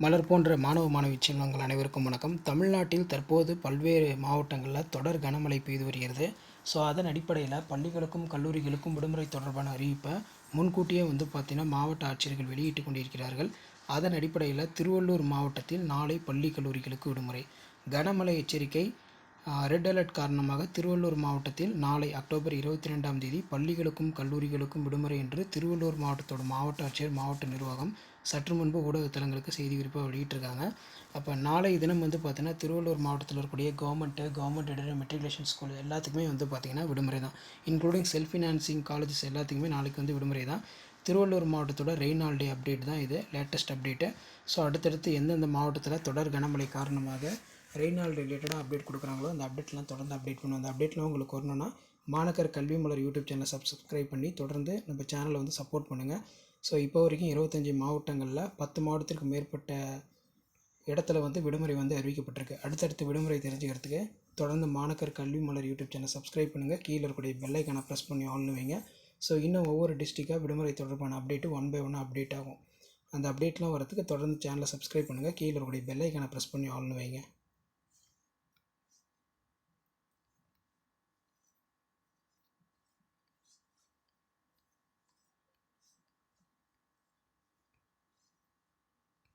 மலர் போன்ற மாணவ மாணவி செல்வங்கள் அனைவருக்கும் வணக்கம். தமிழ்நாட்டில் தற்போது பல்வேறு மாவட்டங்களில் தொடர் கனமழை பெய்து வருகிறது. ஸோ அதன் அடிப்படையில் பள்ளிகளுக்கும் கல்லூரிகளுக்கும் விடுமுறை தொடர்பான அறிவிப்பை முன்கூட்டியே வந்து பார்த்திங்கன்னா மாவட்ட ஆட்சியர்கள் வெளியிட்டு கொண்டிருக்கிறார்கள். அதன் அடிப்படையில் திருவள்ளூர் மாவட்டத்தில் நாளை பள்ளி கல்லூரிகளுக்கு விடுமுறை. கனமழை எச்சரிக்கை ரெட் அலர்ட் காரணமாக திருவள்ளூர் மாவட்டத்தில் நாளை அக்டோபர் இருபத்தி ரெண்டாம் தேதி பள்ளிகளுக்கும் கல்லூரிகளுக்கும் விடுமுறை என்று திருவள்ளூர் மாவட்டத்தோட மாவட்ட ஆட்சியர் மாவட்ட நிர்வாகம் சற்று முன்பு ஊடகத்தலங்களுக்கு செய்தி குறிப்பாக வெளியிட்டிருக்காங்க. அப்போ நாளை தினம் வந்து பார்த்தீங்கன்னா திருவள்ளூர் மாவட்டத்தில் இருக்கக்கூடிய government government aided matriculation school எல்லாத்துக்குமே வந்து பார்த்திங்கன்னா விடுமுறை தான் இன்க்ளூடிங் செல்ஃப் ஃபினான்சிங் காலேஜஸ் எல்லாத்துக்குமே நாளைக்கு வந்து விடுமுறை தான் திருவள்ளூர் மாவட்டத்தோட ரெயின் டே அப்டேட் தான் இது லேட்டஸ்ட் அப்டேட்டு ஸோ அடுத்தடுத்து எந்தெந்த மாவட்டத்தில் தொடர் கனமழை காரணமாக ரெய்னால் ரிலேட்டடாக அப்டேட் கொடுக்குறாங்களோ அந்த அப்டேட்லாம் தொடர்ந்து அப்டேட் பண்ணுவோம். அந்த அப்டேட்லாம் உங்களுக்கு வரணும்னா மாணக்கர் கல்வி மலர் யூடியூப் சேனலை சப்ஸ்கிரைப் பண்ணி தொடர்ந்து நம்ம சேனலை வந்து சப்போர்ட் பண்ணுங்கள் ஸோ இப்போ வரைக்கும் இருபத்தஞ்சி மாவட்டங்களில் பத்து மாவட்டத்திற்கு மேற்பட்ட இடத்துல வந்து விடுமுறை வந்து அறிவிக்கப்பட்டிருக்கு. அடுத்தடுத்து விடுமுறை தெரிஞ்சுக்கிறதுக்கு தொடர்ந்து மாணக்கர் கல்வி மலர் யூடியூப் சேனல் சப்ஸ்கிரைப் பண்ணுங்கள் கீழே இருக்கக்கூடிய பெல்லைக்கான ப்ரெஸ் பண்ணி ஆல்னு வைங்க. ஸோ இன்னும் ஒவ்வொரு டிஸ்ட்ரிக்டாக விடுமுறை தொடர்பான அப்டேட்டு ஒன் பை ஒன்னாக அப்டேட் ஆகும். அந்த அப்டேட்லாம் வரதுக்கு தொடர்ந்து சேனலை சப்ஸ்கிரைப் பண்ணுங்கள் கீழே இருக்கக்கூடிய பெல்லைக்கான ப்ரெஸ் பண்ணி ஆல்னு வைங்க.